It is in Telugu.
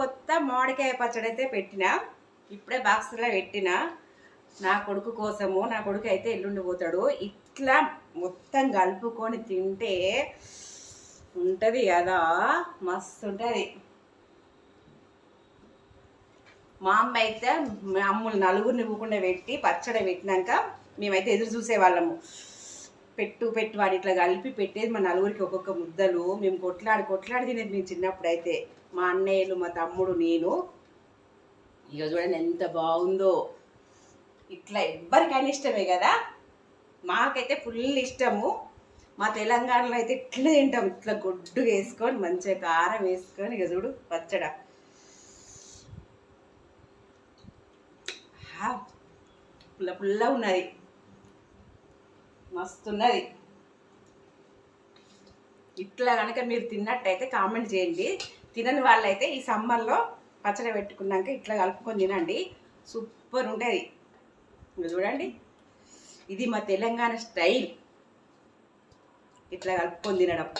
కొత్త మామిడికాయ పచ్చడి అయితే పెట్టిన ఇప్పుడే బాక్స్లో పెట్టిన నా కొడుకు కోసము నా కొడుకు అయితే ఎల్లుండి పోతాడు. ఇట్లా మొత్తం కలుపుకొని తింటే ఉంటుంది కదా మస్తు ఉంటుంది. మా అమ్మ అయితే మా అమ్ములు నలుగురిని ఇవ్వకుండా పెట్టి పచ్చడి పెట్టినాక మేమైతే ఎదురు చూసేవాళ్ళము. పెట్టు పెట్టు వాడి ఇట్లా కలిపి పెట్టేది మా నలుగురికి ఒక్కొక్క ముద్దలు. మేము కొట్లాడి కొట్లాడి తినేది మేము చిన్నప్పుడు అయితే మా అన్నయ్యలు మా తమ్ముడు నేను. ఇక చూడండి ఎంత బాగుందో. ఇట్లా ఎవ్వరికైనా ఇష్టమే కదా? మాకైతే ఫుల్ ఇష్టము. మా తెలంగాణలో అయితే ఇట్లా తింటాం. ఇట్లా గొడ్డు వేసుకొని మంచిగా కారం వేసుకొని ఇక చూడు పచ్చడ. పుల్ల పుల్ల ఉన్నది. మస్తున్నది. ఇట్లా కనుక మీరు తిన్నట్టయితే కామెంట్ చేయండి. తినని వాళ్ళైతే ఈ సమ్మర్లో పచ్చడి పెట్టుకున్నాక ఇట్లా కలుపుకొని తినండి. సూపర్ ఉంటుంది. చూడండి. ఇది మా తెలంగాణ స్టైల్. ఇట్లా కలుపుకొని తినడం.